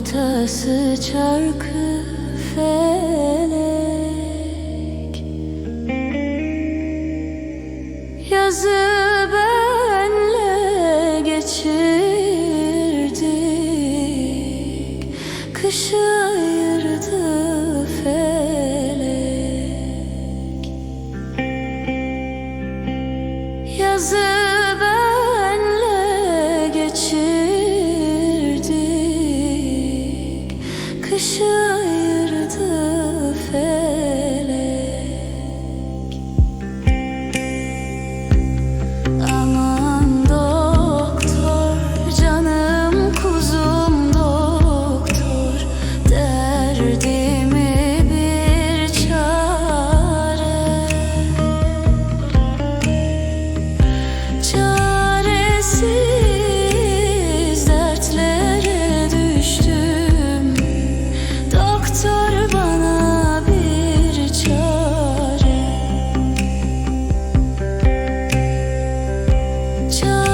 Burası çarkı felek. Yazı benle geçirdik. Kışı 车